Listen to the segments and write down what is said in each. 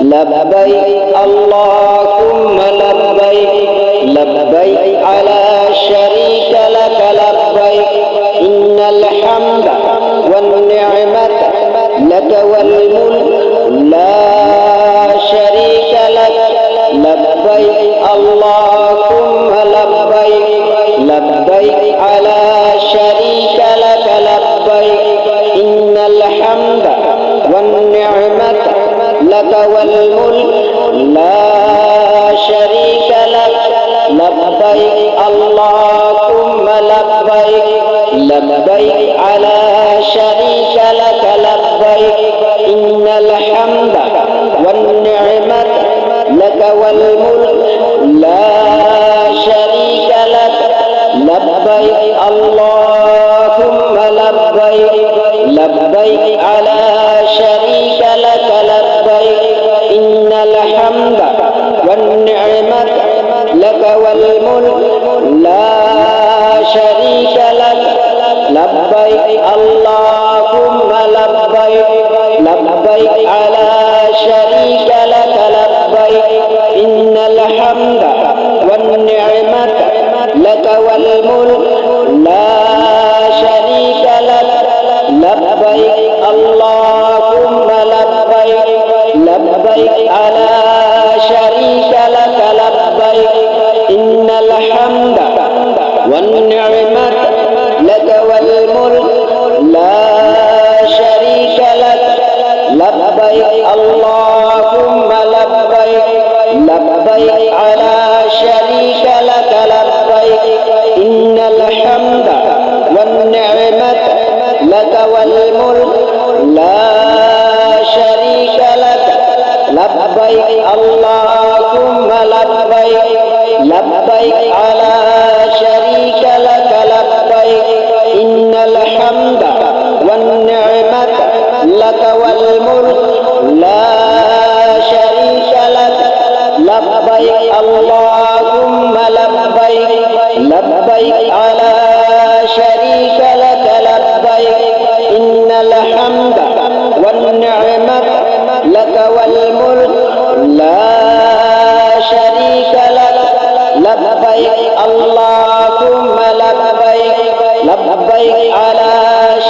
لبيك اللهم لبيك لبيك على شريك لك لبيك إن الحمد والنعمة لك والملك لا شريك لك. لبيك اللهم لبيك لبيك على شريك لك لبيك إن الحمد لك والملك لا شريك لك. لبيك اللهم لبيك. لبيك على شريك لك لبيك. إن الحمد والنعمة لك والملك لا شريك لك. لبيك اللهم والملك لا شريك لك لبيك اللهم لبيك لبيك على شريك لك لبيك إن الحمد والنعمة لك والملك والنعمة لك والملك لا شريك لك. لبيك اللهم لبيك لبيك على شريك لك لبيك. إن الحمد والنعمة لك والملك لا شريك لك. لبيك اللهم لبيك لبيك على والنعمة لك والملك لا شريك لك. لبيك اللهم لبيك. لبيك على شريك لك. لبيك إن الحمد والنعمة لك والملك لا شريك لك. لبيك اللهم لبيك. لبيك على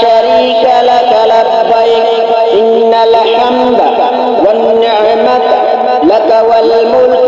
شريك لبيك إن الحمد والنعمة لك والملك